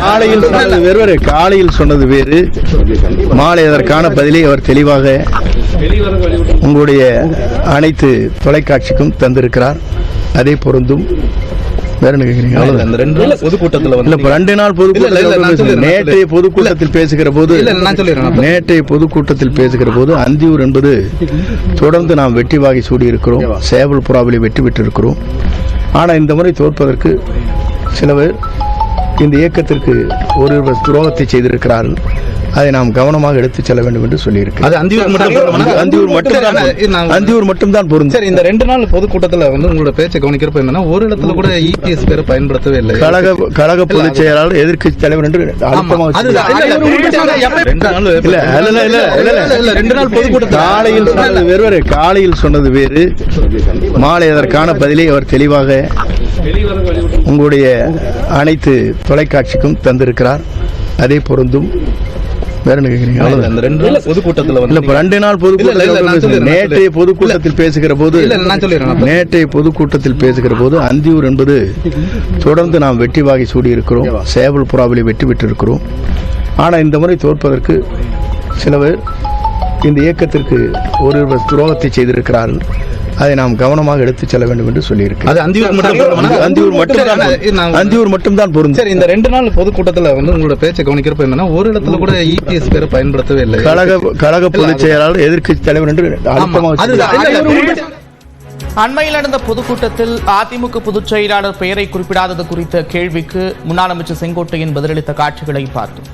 காலையில் சொன்னது வேறு காலையில் சொன்னது வேறு. மாலை அதற்கான பதிலை அவர் தெளிவாக உங்களுடைய அனைத்து தொலைக்காட்சிக்கும் தந்திருக்கிறார். அதே பொருந்தும். வேற கேக்குறீங்க பொதுக்கூட்டத்துல இல்ல ரெண்டு நாள் பொதுக்கூட்டத்தில் நேற்றைய பொதுக்கூட்டத்தில் பேசுகிற போது நேற்றைய பொதுக்கூட்டத்தில் பேசுகிற போது அந்தியூர் என்பது தொடர்ந்து நாம் வெற்றி வாகை சூடி இருக்கிறோம் சேவல் புறாவிலே வெற்றி பெற்றிருக்கிறோம் ஆனா இந்த முறை தோற்பதற்கு சில பேர் இந்த இயக்கத்திற்கு ஒரு துரோகத்தை செய்திருக்கிறார்கள் அதை நாம் கவனமாக எடுத்துச் செல்ல வேண்டும் என்று சொல்லியிருக்கிறேன் அது அந்தியூர் மட்டும்? அந்தியூர் நான் அந்தியூர் மட்டும்தான் பொருந்தும் சரி இந்த ரெண்டு நாள் பொதுக்கூட்டத்துல வந்து உங்களோட பேச்சை கவனிக்கிறப்ப என்னன்னா ஒரு இடத்துல கூட இபிஎஸ் பேரை பயன்படுத்தவே இல்லை கழக கழக பொதுச் செயலாளர் எதிர்க்கட்சி தலைவர் என்று. அழுத்தமாக. இல்ல, இல்ல, ரெண்டு நாள் இல்ல, இல்ல, இல்ல, இல்ல, இல்ல, இல்ல. இல்ல, ரெண்டு நாள் பொதுக்கூட்டத்துல காலையில் சொன்னது வேறு வேறு காலையில் சொன்னது வேறு மாலை அதற்கான பதிலை அவர் தெளிவாக உங்களுடைய அனைத்து தொலைக்காட்சிக்கும் தந்திருக்கிறார். அதே பொருந்தும். வேற என்ன கேக்குறீங்க? அவ்வளவுதான். அந்த ரெண்டு நாள் பொதுக்கூட்டத்துல இல்ல ரெண்டு நாள் பொதுக்கூட்டத்தில் நேற்றைய. பொதுக்கூட்டத்தில் பேசுகிற போது நேற்றைய பொதுக்கூட்டத்தில் பேசுகிற போது அந்தியூர் என்பது தொடர்ந்து நாம் வெற்றி வாகை சூடி இருக்கிறோம் சேவல் புறாவிலே வெற்றி பெற்றிருக்கிறோம் ஆனா இந்த முறை தோற்பதற்கு சில பேர் இந்த இயக்கத்திற்கு ஒரு துரோகத்தை செய்திருக்கிறார்கள். அதை நாம் கவனமாக எடுத்துச் செல்ல வேண்டும் என்று சொல்லியிருக்கிறேன் அது அந்தியூர் மட்டும்? அந்தியூர் நான் அந்தியூர் மட்டும்தான் பொருந்தும் சரி இந்த ரெண்டு நாள் பொதுக்கூட்டத்துல வந்து உங்களோட பேச்சை கவனிக்கிறப்ப என்னன்னா ஒரு இடத்துல கூட இபிஎஸ் பேரை பயன்படுத்தவே இல்லை. கழக கழக பொதுச் செயலாளர் எதிர்க்கட்சி தலைவர் என்று. அழுத்தமாக அண்மையில் நடந்த பொதுக்கூட்டத்தில் அதிமுக பொதுச் செயலாளர் பெயரை குறிப்பிடாதது குறித்த கேள்விக்கு முன்னாள் அமைச்சர் செங்கோட்டையன் பதிலளித்த காட்சிகளை பார்த்தோம்.